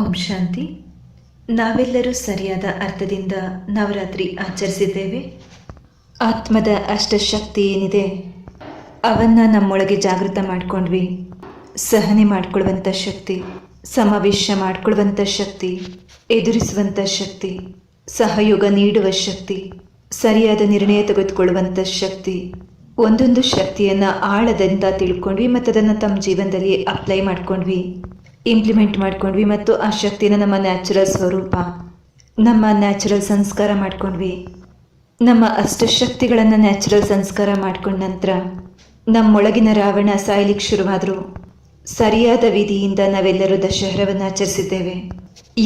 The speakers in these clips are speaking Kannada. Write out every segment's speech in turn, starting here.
ಓಂ ಶಾಂತಿ. ನಾವೆಲ್ಲರೂ ಸರಿಯಾದ ಅರ್ಥದಿಂದ ನವರಾತ್ರಿ ಆಚರಿಸಿದ್ದೇವೆ. ಆತ್ಮದ ಅಷ್ಟಶಕ್ತಿ ಏನಿದೆ? ಅವನ್ನ ನಮ್ಮೊಳಗೆ ಜಾಗೃತ ಮಾಡಿಕೊಂಡ್ವಿ. ಸಹನೆ ಮಾಡಿಕೊಳ್ಳುವಂಥ ಶಕ್ತಿ, ಸಮಾವೇಶ ಮಾಡಿಕೊಳ್ಳುವಂಥ ಶಕ್ತಿ ಎದುರಿಸುವಂಥ ಶಕ್ತಿ, ಸಹಯೋಗ ನೀಡುವ ಶಕ್ತಿ, ಸರಿಯಾದ ನಿರ್ಣಯ ತೆಗೆದುಕೊಳ್ಳುವಂಥ ಶಕ್ತಿ, ಒಂದೊಂದು ಶಕ್ತಿಯನ್ನು ಆಳದಿಂದ ತಿಳ್ಕೊಂಡ್ವಿ ಮತ್ತು ಅದನ್ನು ತಮ್ಮ ಜೀವನದಲ್ಲಿ ಅಪ್ಲೈ ಮಾಡ್ಕೊಂಡ್ವಿ. ಇಂಪ್ಲಿಮೆಂಟ್ ಮಾಡ್ಕೊಂಡ್ವಿ ಮತ್ತು ಆ ಶಕ್ತಿನ ನಮ್ಮ ನ್ಯಾಚುರಲ್ ಸ್ವರೂಪ, ನಮ್ಮ ನ್ಯಾಚುರಲ್ ಸಂಸ್ಕಾರ ಮಾಡ್ಕೊಂಡ್ವಿ. ನಮ್ಮ ಅಷ್ಟಶಕ್ತಿಗಳನ್ನು ನ್ಯಾಚುರಲ್ ಸಂಸ್ಕಾರ ಮಾಡ್ಕೊಂಡ ನಂತರ ನಮ್ಮೊಳಗಿನ ರಾವಣ ಸಾಯ್ಲಿಕ್ಕೆ ಶುರುವಾದರೂ. ಸರಿಯಾದ ವಿಧಿಯಿಂದ ನಾವೆಲ್ಲರೂ ದಶಹರವನ್ನು ಆಚರಿಸಿದ್ದೇವೆ.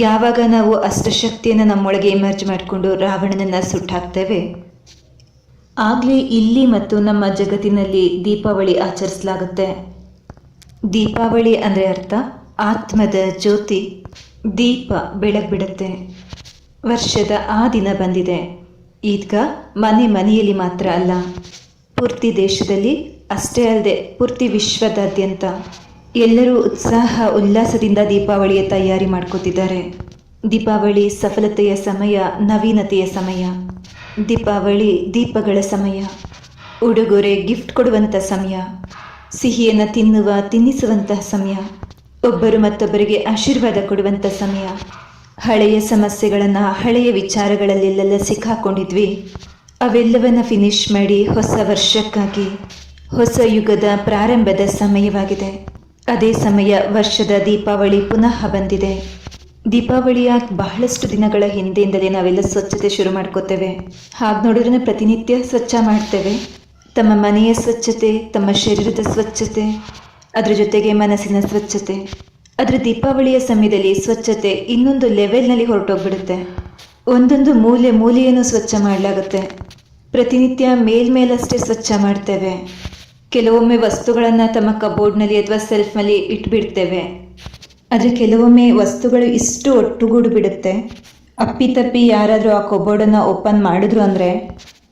ಯಾವಾಗ ನಾವು ಅಷ್ಟಶಕ್ತಿಯನ್ನು ನಮ್ಮೊಳಗೆ ಎಮರ್ಜ್ ಮಾಡಿಕೊಂಡು ರಾವಣನನ್ನು ಸುಟ್ಟಾಕ್ತೇವೆ, ಆಗಲೇ ಇಲ್ಲಿ ಮತ್ತು ನಮ್ಮ ಜಗತ್ತಿನಲ್ಲಿ ದೀಪಾವಳಿ ಆಚರಿಸಲಾಗುತ್ತೆ. ದೀಪಾವಳಿ ಅಂದರೆ ಅರ್ಥ? ಆತ್ಮದ ಜ್ಯೋತಿ ದೀಪ ಬೆಳಗ್ ಬಿಡುತ್ತೆ ವರ್ಷದ ಆ ದಿನ ಬಂದಿದೆ. ಈಗ ಮನೆ ಮನೆಯಲ್ಲಿ ಮಾತ್ರ ಅಲ್ಲ, ಪೂರ್ತಿ ದೇಶದಲ್ಲಿ ಅಷ್ಟೇ ಅಲ್ಲದೆ ಪೂರ್ತಿ ವಿಶ್ವದಾದ್ಯಂತ ಎಲ್ಲರೂ ಉತ್ಸಾಹ, ಉಲ್ಲಾಸದಿಂದ ದೀಪಾವಳಿಯ ತಯಾರಿ ಮಾಡ್ಕೋತಿದ್ದಾರೆ. ದೀಪಾವಳಿ ಸಫಲತೆಯ ಸಮಯ, ನವೀನತೆಯ ಸಮಯ. ದೀಪಾವಳಿ ದೀಪಗಳ ಸಮಯ. ಉಡುಗೊರೆ ಗಿಫ್ಟ್ ಕೊಡುವಂಥ ಸಮಯ. ಸಿಹಿಯನ್ನು ತಿನ್ನುವ ತಿನ್ನಿಸುವಂತಹ ಸಮಯ. ಒಬ್ಬರು ಮತ್ತೊಬ್ಬರಿಗೆ ಆಶೀರ್ವಾದ ಕೊಡುವಂಥ ಸಮಯ. ಹಳೆಯ ಸಮಸ್ಯೆಗಳನ್ನು ಹಳೆಯ ವಿಚಾರಗಳಲ್ಲೆಲ್ಲ ಸಿಕ್ಕಾಕೊಂಡಿದ್ವಿ. ಅವೆಲ್ಲವನ್ನ ಫಿನಿಶ್ ಮಾಡಿ ಹೊಸ ವರ್ಷಕ್ಕಾಗಿ, ಹೊಸ ಯುಗದ ಪ್ರಾರಂಭದ ಸಮಯವಾಗಿದೆ. ಅದೇ ಸಮಯ ವರ್ಷದ ದೀಪಾವಳಿ ಪುನಃ ಬಂದಿದೆ. ದೀಪಾವಳಿಯ ಬಹಳಷ್ಟು ದಿನಗಳ ಹಿಂದೆಯಿಂದಲೇ ನಾವೆಲ್ಲ ಸ್ವಚ್ಛತೆ ಶುರು ಮಾಡ್ಕೋತೇವೆ. ಹಾಗೆ ನೋಡಿದ್ರೆ ಪ್ರತಿನಿತ್ಯ ಸ್ವಚ್ಛ ಮಾಡ್ತೇವೆ. ತಮ್ಮ ಮನೆಯ ಸ್ವಚ್ಛತೆ, ತಮ್ಮ ಶರೀರದ ಸ್ವಚ್ಛತೆ ಅದರ ಜೊತೆಗೆ ಮನಸ್ಸಿನ ಸ್ವಚ್ಛತೆ, ಅದರ ದೀಪಾವಳಿಯ ಸಮಯದಲ್ಲಿ ಸ್ವಚ್ಛತೆ ಇನ್ನೊಂದು ಲೆವೆಲ್ನಲ್ಲಿ ಹೊರಟೋಗ್ಬಿಡುತ್ತೆ. ಒಂದೊಂದು ಮೂಲೆ ಮೂಲೆಯನ್ನು ಸ್ವಚ್ಛ ಮಾಡಲಾಗುತ್ತೆ. ಪ್ರತಿನಿತ್ಯ ಮೇಲ್ಮೇಲಷ್ಟೇ ಸ್ವಚ್ಛ ಮಾಡ್ತೇವೆ. ಕೆಲವೊಮ್ಮೆ ವಸ್ತುಗಳನ್ನು ತಮ್ಮ ಕಬೋರ್ಡ್ನಲ್ಲಿ ಅಥವಾ ಸೆಲ್ಫ್ನಲ್ಲಿ ಇಟ್ಬಿಡ್ತೇವೆ. ಆದರೆ ಕೆಲವೊಮ್ಮೆ ವಸ್ತುಗಳು ಇಷ್ಟು ಒಟ್ಟುಗೂಡು ಬಿಡುತ್ತೆ ಅಪ್ಪಿತಪ್ಪಿ ಯಾರಾದರೂ ಆ ಕಬೋರ್ಡನ್ನು ಓಪನ್ ಮಾಡಿದ್ರು ಅಂದರೆ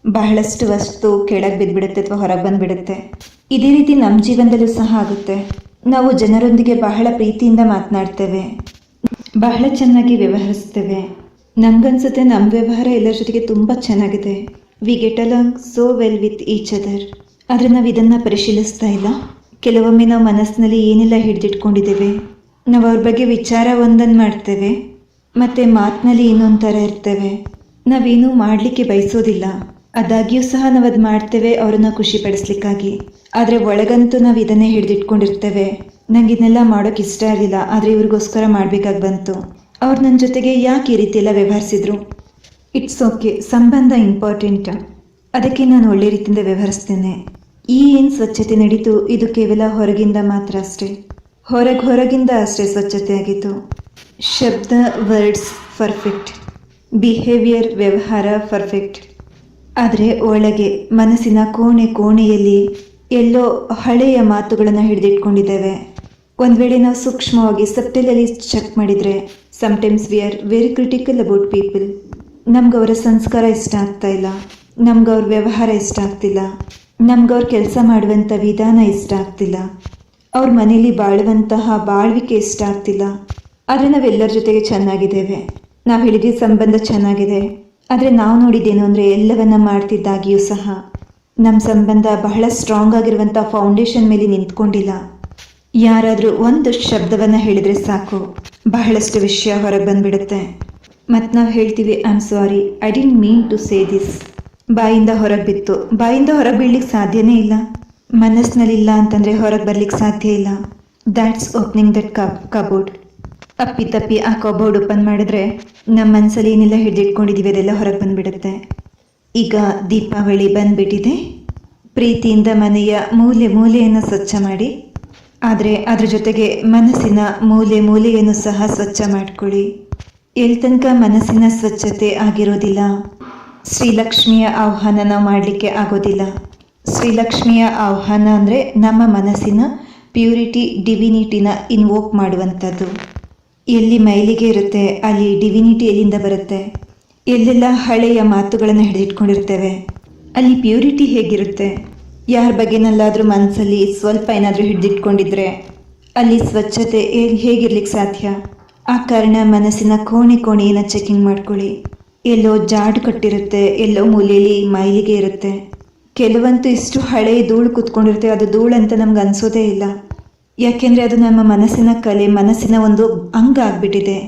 ಬಹಳಷ್ಟು ವಸ್ತು ಕೆಳಗೆ ಬಿದ್ದುಬಿಡುತ್ತೆ ಅಥವಾ ಹೊರಗೆ ಬಂದುಬಿಡುತ್ತೆ. ಇದೇ ರೀತಿ ನಮ್ಮ ಜೀವನದಲ್ಲೂ ಸಹ ಆಗುತ್ತೆ. ನಾವು ಜನರೊಂದಿಗೆ ಬಹಳ ಪ್ರೀತಿಯಿಂದ ಮಾತನಾಡ್ತೇವೆ. ಬಹಳ ಚೆನ್ನಾಗಿ ವ್ಯವಹರಿಸ್ತೇವೆ. ನಮಗನ್ಸುತ್ತೆ ನಮ್ಮ ವ್ಯವಹಾರ ಎಲ್ಲರ ಜೊತೆಗೆ ತುಂಬ ಚೆನ್ನಾಗಿದೆ. We get along so well with each other ಆದರೆ ನಾವು ಇದನ್ನು ಪರಿಶೀಲಿಸ್ತಾ ಇಲ್ಲ. ಕೆಲವೊಮ್ಮೆ ನಾವು ಮನಸ್ಸಿನಲ್ಲಿ ಏನೆಲ್ಲ ಹಿಡಿದಿಟ್ಕೊಂಡಿದ್ದೇವೆ. ನಾವು ಅವ್ರ ಬಗ್ಗೆ ವಿಚಾರ ಒಂದನ್ನು ಮಾಡ್ತೇವೆ. ಮತ್ತು ಮಾತಿನಲ್ಲಿ ಇನ್ನೊಂದು ಥರ ಇರ್ತೇವೆ. ನಾವೇನೂ ಮಾಡಲಿಕ್ಕೆ ಬಯಸೋದಿಲ್ಲ. ಆದಾಗ್ಯೂ ಸಹ ನಾವು ಅದು ಮಾಡ್ತೇವೆ, ಅವರನ್ನು ಖುಷಿಪಡಿಸ್ಲಿಕ್ಕಾಗಿ. ಆದರೆ ಒಳಗಂತೂ ನಾವು ಇದನ್ನೇ ಹಿಡಿದಿಟ್ಕೊಂಡಿರ್ತೇವೆ. ನಂಗೆ ಇದನ್ನೆಲ್ಲ ಮಾಡೋಕೆ ಇಷ್ಟ ಇರಲಿಲ್ಲ ಆದರೆ ಇವ್ರಿಗೋಸ್ಕರ ಮಾಡಬೇಕಾಗಿ ಬಂತು. ಅವ್ರು ನನ್ನ ಜೊತೆಗೆ ಯಾಕೆ ಈ ರೀತಿ ವ್ಯವಹರಿಸಿದ್ರು? ಇಟ್ಸ್ ಓಕೆ ಸಂಬಂಧ ಇಂಪಾರ್ಟೆಂಟ್ ಅದಕ್ಕೆ ನಾನು ಒಳ್ಳೆ ರೀತಿಯಿಂದ ವ್ಯವಹರಿಸ್ತೇನೆ. ಈ ಏನು ಸ್ವಚ್ಛತೆ ನಡೀತು, ಇದು ಕೇವಲ ಹೊರಗಿಂದ ಮಾತ್ರ ಅಷ್ಟೇ. ಹೊರಗೆ ಹೊರಗಿಂದ ಅಷ್ಟೇ ಸ್ವಚ್ಛತೆ ಆಗಿತ್ತು. ಶಬ್ದ ವರ್ಡ್ಸ್ ಪರ್ಫೆಕ್ಟ್ ಬಿಹೇವಿಯರ್ ವ್ಯವಹಾರ ಪರ್ಫೆಕ್ಟ್ ಆದರೆ ಒಳಗೆ ಮನಸ್ಸಿನ ಕೋಣೆ ಕೋಣೆಯಲ್ಲಿ ಎಲ್ಲೋ ಹಳೆಯ ಮಾತುಗಳನ್ನು ಹಿಡಿದಿಟ್ಕೊಂಡಿದ್ದೇವೆ. ಒಂದು ವೇಳೆ ನಾವು ಸೂಕ್ಷ್ಮವಾಗಿ ಸಬ್ಟೆಲಲ್ಲಿ ಚೆಕ್ ಮಾಡಿದರೆ sometimes we are very critical about people ನಮ್ಗೆ ಅವರ ಸಂಸ್ಕಾರ ಇಷ್ಟ ಆಗ್ತಾ ಇಲ್ಲ. ನಮ್ಗೆ ಅವ್ರ ವ್ಯವಹಾರ ಇಷ್ಟ ಆಗ್ತಿಲ್ಲ. ನಮ್ಗೆ ಅವ್ರ ಕೆಲಸ ಮಾಡುವಂಥ ವಿಧಾನ ಇಷ್ಟ ಆಗ್ತಿಲ್ಲ. ಅವ್ರ ಮನೇಲಿ ಬಾಳುವಂತಹ ಬಾಳ್ವಿಕೆ ಇಷ್ಟ ಆಗ್ತಿಲ್ಲ. ಆದರೆ ನಾವೆಲ್ಲರ ಜೊತೆಗೆ ಚೆನ್ನಾಗಿದ್ದೇವೆ. ನಾವು ಹೇಳಿದ ಸಂಬಂಧ ಚೆನ್ನಾಗಿದೆ. ಆದರೆ ನಾವು ನೋಡಿದ್ದೇನು ಅಂದರೆ ಎಲ್ಲವನ್ನ ಮಾಡ್ತಿದ್ದಾಗಿಯೂ ಸಹ. ನಮ್ಮ ಸಂಬಂಧ ಬಹಳ ಸ್ಟ್ರಾಂಗ್ ಆಗಿರುವಂಥ ಫೌಂಡೇಶನ್ ಮೇಲೆ ನಿಂತ್ಕೊಂಡಿಲ್ಲ. ಯಾರಾದರೂ ಒಂದು ಶಬ್ದವನ್ನು ಹೇಳಿದರೆ ಸಾಕು. ಬಹಳಷ್ಟು ವಿಷಯ ಹೊರಗೆ ಬಂದ್ಬಿಡುತ್ತೆ. ಮತ್ತು ನಾವು ಹೇಳ್ತೀವಿ I am sorry I didn't mean to say this ಬಾಯಿಂದ ಹೊರಗೆ ಬಿತ್ತು. ಬಾಯಿಂದ ಹೊರಗೆ ಬೀಳ್ಲಿಕ್ಕೆ ಸಾಧ್ಯನೇ ಇಲ್ಲ. ಮನಸ್ಸಿನಲ್ಲಿಲ್ಲ ಅಂತಂದರೆ ಹೊರಗೆ ಬರಲಿಕ್ಕೆ ಸಾಧ್ಯ ಇಲ್ಲ. That's opening that cup cupboard ಅಪ್ಪಿ ತಪ್ಪಿ ಆ ಕಬೋರ್ಡ್ ಓಪನ್ ಮಾಡಿದ್ರೆ ನಮ್ಮ ಮನಸ್ಸಲ್ಲಿ ಏನೆಲ್ಲ ಹಿಡಿದಿಟ್ಕೊಂಡಿದ್ದೀವಿ ಅದೆಲ್ಲ ಹೊರಗೆ ಬಂದ್ಬಿಡುತ್ತೆ. ಈಗ ದೀಪಾವಳಿ ಬಂದುಬಿಟ್ಟಿದೆ. ಪ್ರೀತಿಯಿಂದ ಮನೆಯ ಮೂಲೆ ಮೂಲೆಯನ್ನು ಸ್ವಚ್ಛ ಮಾಡಿ, ಆದರೆ ಅದರ ಜೊತೆಗೆ ಮನಸ್ಸಿನ ಮೂಲೆ ಮೂಲೆಯನ್ನು ಸಹ ಸ್ವಚ್ಛ ಮಾಡಿಕೊಳ್ಳಿ. ಎಲ್ಲಿ ತನಕ ಮನಸ್ಸಿನ ಸ್ವಚ್ಛತೆ ಆಗಿರೋದಿಲ್ಲ. ಶ್ರೀಲಕ್ಷ್ಮಿಯ ಆಹ್ವಾನ ನಾವು ಮಾಡಲಿಕ್ಕೆ ಆಗೋದಿಲ್ಲ. ಶ್ರೀಲಕ್ಷ್ಮಿಯ ಆಹ್ವಾನ ಅಂದರೆ ನಮ್ಮ ಮನಸ್ಸಿನ ಪ್ಯೂರಿಟಿ ಡಿವಿನಿಟಿನ ಇನ್ವೋಕ್ ಮಾಡುವಂಥದ್ದು. ಎಲ್ಲಿ ಮೈಲಿಗೆ ಇರುತ್ತೆ, ಅಲ್ಲಿ ಡಿವಿನಿಟಿ ಎಲ್ಲಿಂದ ಬರುತ್ತೆ? ಎಲ್ಲೆಲ್ಲ ಹಳೆಯ ಮಾತುಗಳನ್ನು ಹಿಡಿದಿಟ್ಕೊಂಡಿರ್ತೇವೆ. ಅಲ್ಲಿ ಪ್ಯೂರಿಟಿ ಹೇಗಿರುತ್ತೆ? ಯಾರ ಬಗ್ಗೆನಲ್ಲಾದರೂ ಮನಸ್ಸಲ್ಲಿ ಸ್ವಲ್ಪ ಏನಾದರೂ ಹಿಡಿದಿಟ್ಕೊಂಡಿದ್ರೆ, ಅಲ್ಲಿ ಸ್ವಚ್ಛತೆ ಹೇಗಿರ್ಲಿಕ್ಕೆ ಸಾಧ್ಯ? ಆ ಕಾರಣ ಮನಸ್ಸಿನ ಕೋಣೆ ಕೋಣೆಯನ್ನು ಚೆಕಿಂಗ್ ಮಾಡ್ಕೊಳ್ಳಿ. ಎಲ್ಲೋ ಜಾಡು ಕಟ್ಟಿರುತ್ತೆ, ಎಲ್ಲೋ ಮೂಲೆಯಲ್ಲಿ ಮೈಲಿಗೆ ಇರುತ್ತೆ. ಕೆಲವಂತೂ ಇಷ್ಟು ಹಳೆಯ ಧೂಳು ಕೂತ್ಕೊಂಡಿರುತ್ತೆ, ಅದು ಧೂಳು ಅಂತ ನಮ್ಗೆ ಅನ್ಸೋದೇ ಇಲ್ಲ. ಯಾಕೆಂದರೆ ಅದು ನಮ್ಮ ಮನಸ್ಸಿನ ಕಲೆ, ಮನಸ್ಸಿನ ಒಂದು ಅಂಗ ಆಗಿಬಿಟ್ಟಿದೆ.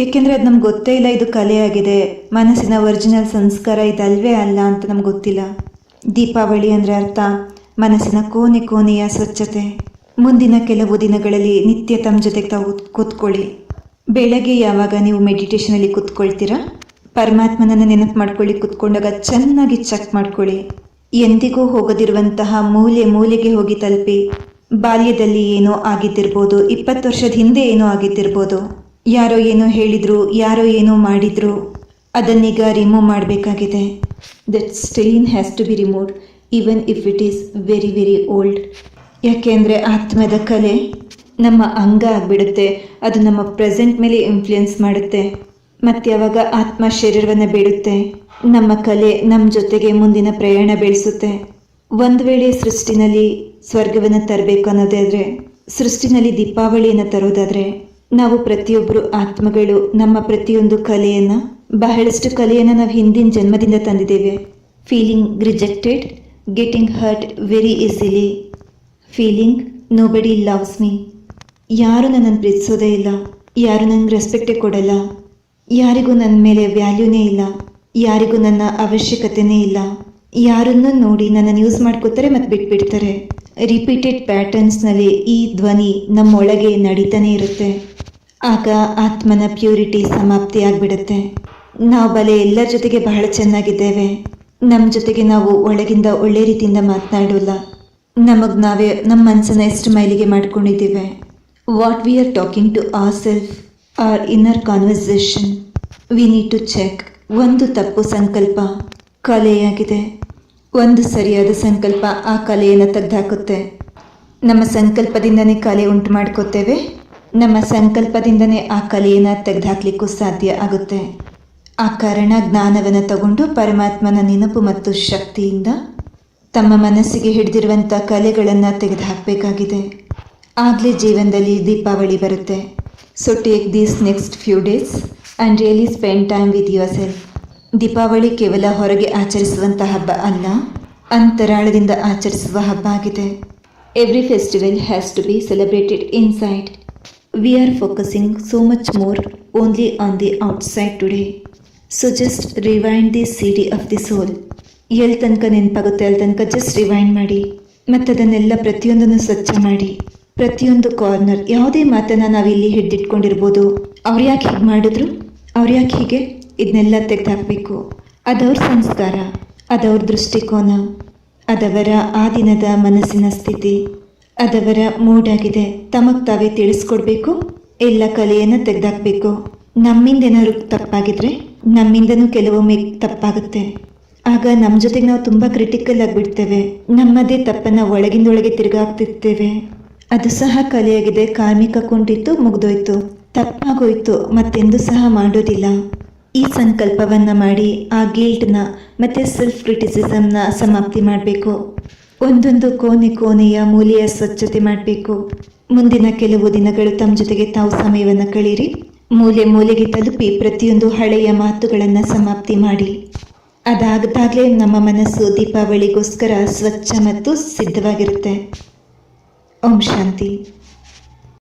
ಯಾಕೆಂದರೆ ಅದು ನಮ್ಗೆ ಗೊತ್ತೇ ಇಲ್ಲ ಇದು ಕಲೆಯಾಗಿದೆ ಮನಸ್ಸಿನ ಒರಿಜಿನಲ್ ಸಂಸ್ಕಾರ ಇದಲ್ವೇ ಅಲ್ಲ ಅಂತ ನಮ್ಗೆ ಗೊತ್ತಿಲ್ಲ. ದೀಪಾವಳಿ ಅಂದರೆ ಅರ್ಥ, ಮನಸ್ಸಿನ ಕೋಣೆ ಕೋಣೆಯ ಸ್ವಚ್ಛತೆ. ಮುಂದಿನ ಕೆಲವು ದಿನಗಳಲ್ಲಿ ನಿತ್ಯ ತಮ್ಮ ಜೊತೆಗೆ ತಾವು ಕೂತ್ಕೊಳ್ಳಿ. ಬೆಳಗ್ಗೆ ಯಾವಾಗ ನೀವು ಮೆಡಿಟೇಷನಲ್ಲಿ ಕೂತ್ಕೊಳ್ತೀರಾ? ಪರಮಾತ್ಮನನ್ನು ನೆನಪು ಮಾಡ್ಕೊಳ್ಳಿ, ಕೂತ್ಕೊಂಡಾಗ ಚೆನ್ನಾಗಿ ಚೆಕ್ ಮಾಡ್ಕೊಳ್ಳಿ. ಎಂದಿಗೂ ಹೋಗದಿರುವಂತಹ ಮೂಲೆ ಮೂಲೆಗೆ ಹೋಗಿ ತಲುಪಿ ಬಾಲ್ಯದಲ್ಲಿ ಏನೋ ಆಗಿದ್ದಿರ್ಬೋದು, ಇಪ್ಪತ್ತು ವರ್ಷದ ಹಿಂದೆ ಏನೋ ಆಗಿದ್ದಿರ್ಬೋದು. ಯಾರೋ ಏನೋ ಹೇಳಿದ್ರು, ಯಾರೋ ಏನೋ ಮಾಡಿದ್ರು, ಅದನ್ನೀಗ ರಿಮೂವ್ ಮಾಡಬೇಕಾಗಿದೆ. That stain has to be removed even if it is very very old ಯಾಕೆಂದರೆ ಆತ್ಮದ ಕಲೆ ನಮ್ಮ ಅಂಗ ಆಗಿಬಿಡುತ್ತೆ, ಅದು ನಮ್ಮ ಪ್ರೆಸೆಂಟ್ ಮೇಲೆ ಇನ್ಫ್ಲುಯೆನ್ಸ್ ಮಾಡುತ್ತೆ. ಮತ್ತು ಯಾವಾಗ ಆತ್ಮ ಶರೀರವನ್ನು ಬೀಳುತ್ತೆ ನಮ್ಮ ಕಲೆ ನಮ್ಮ ಜೊತೆಗೆ ಮುಂದಿನ ಪ್ರಯಾಣ ಬೆಳೆಸುತ್ತೆ. ಒಂದು ವೇಳೆ ಸೃಷ್ಟಿನಲ್ಲಿ ಸ್ವರ್ಗವನ್ನು ತರಬೇಕು ಅನ್ನೋದಾದರೆ, ಸೃಷ್ಟಿನಲ್ಲಿ ದೀಪಾವಳಿಯನ್ನು ತರೋದಾದರೆ, ನಾವು ಪ್ರತಿಯೊಬ್ಬರು ಆತ್ಮಗಳು, ನಮ್ಮ ಪ್ರತಿಯೊಂದು ಕಲೆಯನ್ನು, ಬಹಳಷ್ಟು ಕಲೆಯನ್ನು ನಾವು ಹಿಂದಿನ ಜನ್ಮದಿಂದ ತಂದಿದ್ದೇವೆ. Feeling rejected getting hurt very easily feeling nobody loves me ಯಾರು ನನ್ನನ್ನು ಪ್ರೀತಿಸೋದೇ ಇಲ್ಲ. ಯಾರು ನನಗೆ ರೆಸ್ಪೆಕ್ಟೇ ಕೊಡಲ್ಲ. ಯಾರಿಗೂ ನನ್ನ ಮೇಲೆ ವ್ಯಾಲ್ಯೂನೇ ಇಲ್ಲ. ಯಾರಿಗೂ ನನ್ನ ಅವಶ್ಯಕತೆನೇ ಇಲ್ಲ. ಯಾರನ್ನೂ ನೋಡಿ ನನ್ನನ್ನು ಯೂಸ್ ಮಾಡ್ಕೋತಾರೆ ಮತ್ತು ಬಿಟ್ಬಿಡ್ತಾರೆ. ರಿಪೀಟೆಡ್ ಪ್ಯಾಟರ್ನ್ಸ್ನಲ್ಲಿ ಈ ಧ್ವನಿ ನಮ್ಮೊಳಗೆ ನಡೀತಾನೆ ಇರುತ್ತೆ. ಆಗ ಆತ್ಮನ ಪ್ಯೂರಿಟಿ ಸಮಾಪ್ತಿ ಆಗಿಬಿಡುತ್ತೆ. ನಾವು ಬಲೆ ಎಲ್ಲರ ಜೊತೆಗೆ ಬಹಳ ಚೆನ್ನಾಗಿದ್ದೇವೆ. ನಮ್ಮ ಜೊತೆಗೆ ನಾವು ಒಳಗಿಂದ ಒಳ್ಳೆ ರೀತಿಯಿಂದ ಮಾತನಾಡೋಲ್ಲ. ನಮಗೆ ನಾವೇ ನಮ್ಮ ಮನಸ್ಸನ್ನು ಎಷ್ಟು ಮೈಲಿಗೆ ಮಾಡ್ಕೊಂಡಿದ್ದೇವೆ. What we are talking to our self our inner conversation we need to check ಒಂದು ತಪ್ಪು ಸಂಕಲ್ಪ ಕಲೆಯಾಗಿದೆ. ಒಂದು ಸರಿಯಾದ ಸಂಕಲ್ಪ ಆ ಕಲೆಯನ್ನು ತೆಗೆದುಹಾಕುತ್ತೆ ನಮ್ಮ ಸಂಕಲ್ಪದಿಂದನೇ ಕಲೆ ಉಂಟು ಮಾಡ್ಕೋತೇವೆ ನಮ್ಮ ಸಂಕಲ್ಪದಿಂದನೇ ಆ ಕಲೆಯನ್ನು ತೆಗೆದುಹಾಕ್ಲಿಕ್ಕೂ ಸಾಧ್ಯ ಆಗುತ್ತೆ. ಆ ಕಾರಣ ಜ್ಞಾನವನ್ನು ತಗೊಂಡು ಪರಮಾತ್ಮನ ನೆನಪು ಮತ್ತು ಶಕ್ತಿಯಿಂದ ತಮ್ಮ ಮನಸ್ಸಿಗೆ ಹಿಡಿದಿರುವಂಥ ಕಲೆಗಳನ್ನು ತೆಗೆದುಹಾಕಬೇಕಾಗಿದೆ. ಆಗಲೇ ಜೀವನದಲ್ಲಿ ದೀಪಾವಳಿ ಬರುತ್ತೆ. So take these next few days and really spend time with your self Deepavali ಕೇವಲ ಹೊರಗೆ ಆಚರಿಸುವಂಥ ಹಬ್ಬ ಅಲ್ಲ, ಅಂತರಾಳದಿಂದ ಆಚರಿಸುವ ಹಬ್ಬ ಆಗಿದೆ. Every festival has to be celebrated inside we are focusing so much more only on the outside today so just rewind the city of the soul ಎಲ್ಲಿ ತನಕ ನೆನಪಾಗುತ್ತೆ ಅಲ್ಲಿ ತನಕ ಜಸ್ಟ್ ರಿವೈಂಡ್ ಮಾಡಿ. ಮತ್ತು ಅದನ್ನೆಲ್ಲ ಪ್ರತಿಯೊಂದನ್ನು ಸ್ವಚ್ಛ ಮಾಡಿ. ಪ್ರತಿಯೊಂದು ಕಾರ್ನರ್ ಯಾವುದೇ ಮಾತನ್ನು ನಾವಿಲ್ಲಿ ಹಿಡಿದಿಟ್ಕೊಂಡಿರ್ಬೋದು. ಅವ್ರು ಯಾಕೆ ಹೀಗೆ ಮಾಡಿದ್ರು? ಅವ್ರು ಯಾಕೆ ಹೀಗೆ ಇದನ್ನೆಲ್ಲ ತೆಗೆದಾಕ್ಬೇಕು. ಅದವ್ರ ಸಂಸ್ಕಾರ, ಅದವ್ರ ದೃಷ್ಟಿಕೋನ, ಅದವರ ಆ ದಿನದ ಮನಸ್ಸಿನ ಸ್ಥಿತಿ, ಅದವರ ಮೂಡಾಗಿದೆ, ತಮಗೆ ತಾವೇ ತಿಳಿಸ್ಕೊಡ್ಬೇಕು, ಎಲ್ಲ ಕಲೆಯನ್ನು ತೆಗೆದಾಕಬೇಕು. ನಮ್ಮಿಂದ ಏನಾದ್ರು ತಪ್ಪಾಗಿದ್ರೆ, ನಮ್ಮಿಂದನೂ ಕೆಲವೊಮ್ಮೆ ತಪ್ಪಾಗುತ್ತೆ. ಆಗ ನಮ್ಮ ಜೊತೆಗೆ ನಾವು ತುಂಬ ಕ್ರಿಟಿಕಲ್ ಆಗಿಬಿಡ್ತೇವೆ. ನಮ್ಮದೇ ತಪ್ಪನ್ನು ಒಳಗಿಂದೊಳಗೆ ತಿರುಗಾಕ್ತಿರ್ತೇವೆ. ಅದು ಸಹ ಕಲೆಯಾಗಿದೆ, ಕಾರ್ಮಿಕ ಕೊಂಡಿತ್ತು ಮುಗ್ದೋಯ್ತು. ತಪ್ಪಾಗೋಯ್ತು, ಮತ್ತೆಂದು ಸಹ ಮಾಡೋದಿಲ್ಲ. ಈ ಸಂಕಲ್ಪವನ್ನು ಮಾಡಿ ಆ ಗಿಲ್ಟ್ನ ಮತ್ತು ಸೆಲ್ಫ್ ಕ್ರಿಟಿಸಿಸಮ್ನ ಸಮಾಪ್ತಿ ಮಾಡಬೇಕು. ಒಂದೊಂದು ಕೋಣೆ ಕೋಣೆಯ ಮೂಲೆಯ ಸ್ವಚ್ಛತೆ ಮಾಡಬೇಕು. ಮುಂದಿನ ಕೆಲವು ದಿನಗಳು ತಮ್ಮ ಜೊತೆಗೆ ತಾವು ಸಮಯವನ್ನು ಕಳೀರಿ. ಮೂಲೆ ಮೂಲೆಗೆ ತಲುಪಿ ಪ್ರತಿಯೊಂದು ಹಳೆಯ ಮಾತುಗಳನ್ನು ಸಮಾಪ್ತಿ ಮಾಡಿ. ಅದಾಗದಾಗಲೇ ನಮ್ಮ ಮನಸ್ಸು ದೀಪಾವಳಿಗೋಸ್ಕರ ಸ್ವಚ್ಛ ಮತ್ತು ಸಿದ್ಧವಾಗಿರುತ್ತೆ. ಓಂ ಶಾಂತಿ.